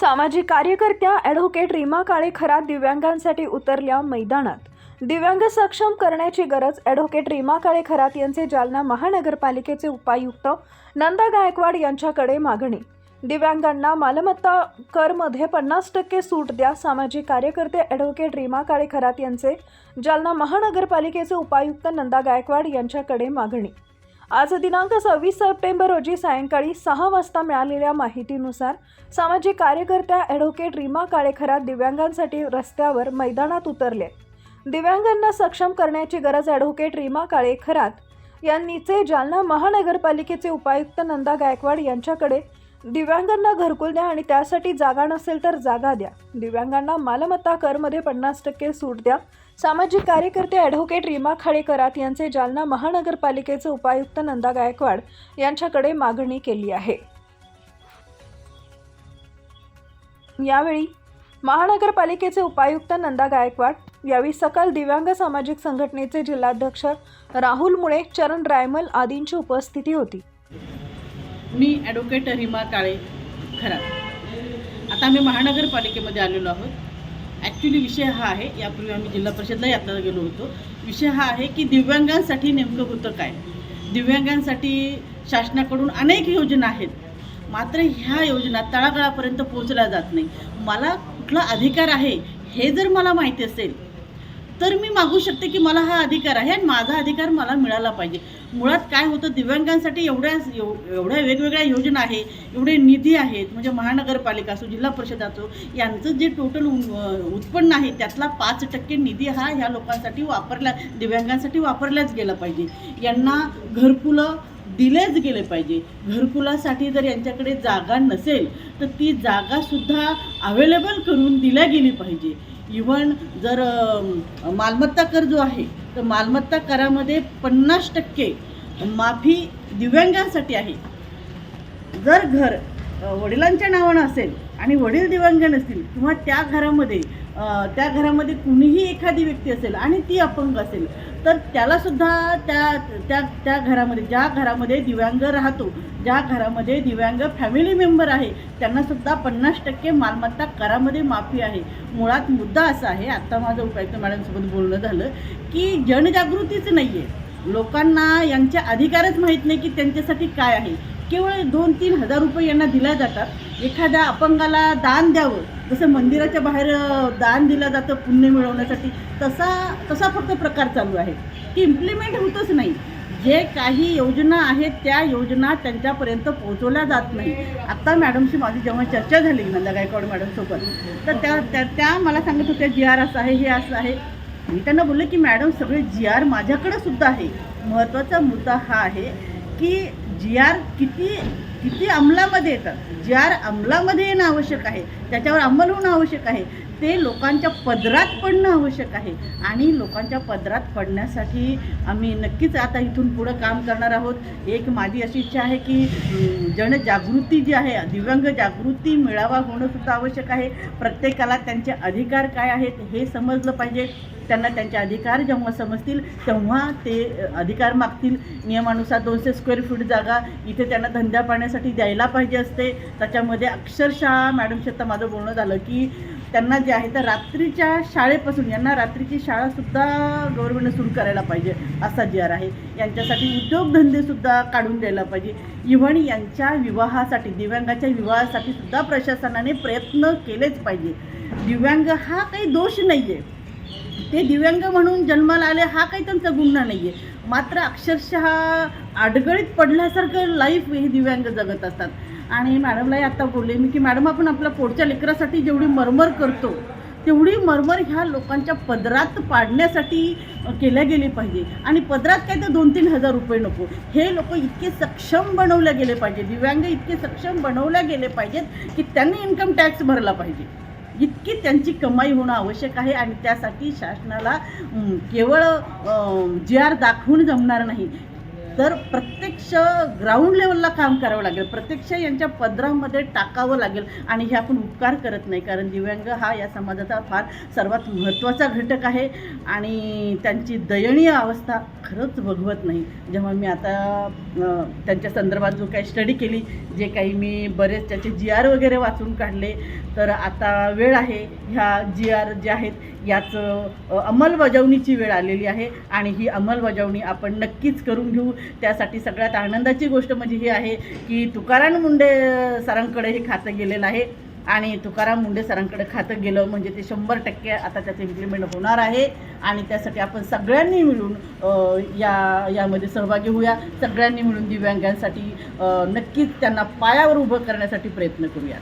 सामाजिक कार्यकर्त्या ॲडव्होकेट रीमा काळे खरात दिव्यांगांसाठी उतरल्या मैदानात. दिव्यांग सक्षम करण्याची गरज ॲडव्होकेट रीमा काळे खरात यांचे जालना महानगरपालिकेचे उपायुक्त नंदा गायकवाड यांच्याकडे मागणी. दिव्यांगांना मालमत्ता करमध्ये पन्नास टक्के सूट द्या सामाजिक कार्यकर्ते ॲडव्होकेट रीमा काळे खरात यांचे जालना महानगरपालिकेचे उपायुक्त नंदा गायकवाड यांच्याकडे मागणी. आज दिनांक सव्वीस सप्टेंबर रोजी सायंकाळी सहा वाजता मिळालेल्या माहितीनुसार सामाजिक कार्यकर्त्या ॲडव्होकेट रीमा काळेखरात दिव्यांगांसाठी रस्त्यावर मैदानात उतरले. दिव्यांगांना सक्षम करण्याची गरज ॲडव्होकेट रीमा काळेखरात यांनीचे जालना महानगरपालिकेचे उपायुक्त नंदा गायकवाड यांच्याकडे. दिव्यांगांना घरकुल द्या आणि त्यासाठी जागा नसेल तर जागा द्या. दिव्यांगांना मालमत्ता करमध्ये पन्नास टक्के सूट द्या. सामाजिक कार्यकर्ते ॲडव्होकेट रीमा खाडेकरात यांचे जालना महानगरपालिकेचे उपायुक्त नंदा गायकवाड यांच्याकडे मागणी केली आहे. यावेळी महानगरपालिकेचे उपायुक्त नंदा गायकवाड यावेळी सकल दिव्यांग सामाजिक संघटनेचे जिल्हाध्यक्ष राहुल मुळे चरण रायमल आदींची उपस्थिती होती. मी ॲडव्होकेट रीमा काळे खरात. आता आम्ही महानगरपालिकेमध्ये आलेलो आहोत. ॲक्च्युली विषय हा आहे यापूर्वी आम्ही जिल्हा परिषदला यात्रा गेलो होतो. विषय हा आहे की दिव्यांगांसाठी नेमकं होतं काय? दिव्यांगांसाठी शासनाकडून अनेक योजना आहेत. मात्र ह्या योजना तळागाळापर्यंत पोहोचल्या जात नाही. मला कुठला अधिकार आहे हे जर मला माहिती असेल तर मी मागू शकते की मला हा अधिकार आहे आणि माझा अधिकार मला मिळाला पाहिजे. मुळात काय होतं दिव्यांगांसाठी एवढ्या एवढ्या वेगवेगळ्या योजना आहे एवढे निधी आहेत म्हणजे महानगरपालिका असो जिल्हा परिषद असो यांचं जे टोटल उत्पन्न आहे त्यातला पाच टक्के निधी हा ह्या लोकांसाठी वापरला दिव्यांगांसाठी वापरलाच गेला पाहिजे. यांना घरकुलं दिलेच गेले पाहिजे. घरकुलासाठी जर यांच्याकडे जागा नसेल तर ती जागासुद्धा अवेलेबल करून दिल्या गेली पाहिजे. इवन जर मालमत्ता कर जो आहे तर मालमत्ता करामध्ये पन्नास टक्के माफी दिव्यांगांसाठी आहे. जर घर वडिलांच्या नावानं असेल आणि वडील दिव्यांग नसतील किंवा त्या घरामध्ये त्या घरामध्ये कुणीही एखादी व्यक्ती असेल आणि ती अपंग असेल तर त्यालासुद्धा त्या त्या त्या घरामध्ये ज्या घरामध्ये दिव्यांग राहतो ज्या घरामध्ये दिव्यांग फॅमिली मेंबर आहे त्यांनासुद्धा पन्नास टक्के मालमत्ता करामध्ये माफी आहे. मुळात मुद्दा असा आहे आत्ता माझं उपायुक्त मॅडमसोबत बोलणं झालं की जनजागृतीच नाही आहे लोकांना यांचे अधिकारच माहीत नाही की त्यांच्यासाठी काय आहे. केवळ दोन तीन हजार रुपये यांना दिल्या जातात. एखाद्या अपंगाला दान द्यावं जसं मंदिराच्या बाहेर दान दिलं जातं पुण्य मिळवण्यासाठी तसा तसा फक्त प्रकार चालू आहे. की इम्प्लिमेंट होतच नाही. जे काही योजना आहेत त्या योजना त्यांच्यापर्यंत पोहोचवल्या जात नाही. आत्ता मॅडमशी माझी जेव्हा चर्चा झाली नंदा गायकवाड मॅडमसोबत तर त्या त्या त्या मला सांगत होत्या जी आर असं आहे हे असं आहे. मी त्यांना बोलले की मॅडम सगळे जी आर माझ्याकडे सुद्धा आहे. महत्त्वाचा मुद्दा हा आहे की जी आर किती किती अंमलामध्ये येतात. ज्या आर अंमलामध्ये येणं आवश्यक आहे त्याच्यावर अंमल होणं आवश्यक आहे. ते लोकांच्या पदरात पडणं आवश्यक आहे. आणि लोकांच्या पदरात पडण्यासाठी आम्ही नक्कीच आता इथून पुढं काम करणार आहोत. एक माझी अशी इच्छा आहे की जनजागृती जी आहे दिव्यांग जागृती मेळावा होणं सुद्धा आवश्यक आहे. प्रत्येकाला त्यांचे अधिकार काय आहेत हे समजलं पाहिजे. त्यांना त्यांचे अधिकार जेव्हा समजतील तेव्हा ते अधिकार मागतील. नियमानुसार दोनशे स्क्वेअर फूट जागा इथे त्यांना धंदा पाण्यासाठी द्यायला पाहिजे असते. त्याच्यामध्ये अक्षरशः मॅडमशी आता माझं बोलणं झालं की त्यांना जे आहे तर रात्रीच्या शाळेपासून यांना रात्रीची शाळासुद्धा गव्हर्नमेंटने सुरू करायला पाहिजे असा जी आर आहे. यांच्यासाठी उद्योगधंदेसुद्धा काढून द्यायला पाहिजे. इव्हन यांच्या विवाहासाठी दिव्यांगाच्या विवाहासाठी सुद्धा प्रशासनाने प्रयत्न केलेच पाहिजे. दिव्यांग हा काही दोष नाही आहे ते दिव्यांग म्हणून जन्माला आले हा काही त्यांचा गुन्हा नाही आहे मात्र अक्षरशः अडगळीत पडल्यासारखं लाईफ हे दिव्यांग जगत असतात. आणि मॅडमलाही आत्ता बोलले मी की मॅडम आपण आपल्या पुढच्या लेकरासाठी जेवढी मरमर करतो तेवढी मरमर ह्या लोकांच्या पदरात पाडण्यासाठी केल्या गेली पाहिजे. आणि पदरात काय तर दोन तीन हजार रुपये नको. हे लोक इतके सक्षम बनवले गेले पाहिजे. दिव्यांग इतके सक्षम बनवल्या गेले पाहिजेत की त्यांनी इन्कम टॅक्स भरला पाहिजे. इतकी त्यांची कमाई होणं आवश्यक आहे आणि त्यासाठी शासनाला केवळ जी आर दाखवून जमणार नाही. तर प्रत्यक्ष ग्राउंड लेवलला काम करावं लागेल. प्रत्यक्ष यांच्या पदरामध्ये टाकावं लागेल आणि हे आपण उपकार करत नाही. कारण दिव्यांग हा या समाजाचा फार सर्वात महत्त्वाचा घटक आहे आणि त्यांची दयनीय अवस्था खरंच बघवत नाही. जेव्हा मी आता त्यांच्या संदर्भात जो काही स्टडी केली जे काही मी बरेच त्याचे जी आर वगैरे वाचून काढले तर आता वेळ आहे ह्या जी आर जे आहेत याचं अंमलबजावणीची वेळ आलेली आहे आणि ही अंमलबजावणी आपण नक्कीच करून घेऊ. त्यासाठी सगळ्यात आनंदाची गोष्ट म्हणजे ही आहे की तुकाराम मुंडे सरांकडे हे खातं गेलेलं आहे. आणि तुकाराम मुंडे सरांकडे खातं गेलं म्हणजे ते शंभर टक्के आता त्याचं इम्प्लिमेंट होणार आहे. आणि त्यासाठी आपण सगळ्यांनी मिळून या यामध्ये सहभागी होऊया. सगळ्यांनी मिळून दिव्यांगांसाठी नक्कीच त्यांना पायावर उभं करण्यासाठी प्रयत्न करूया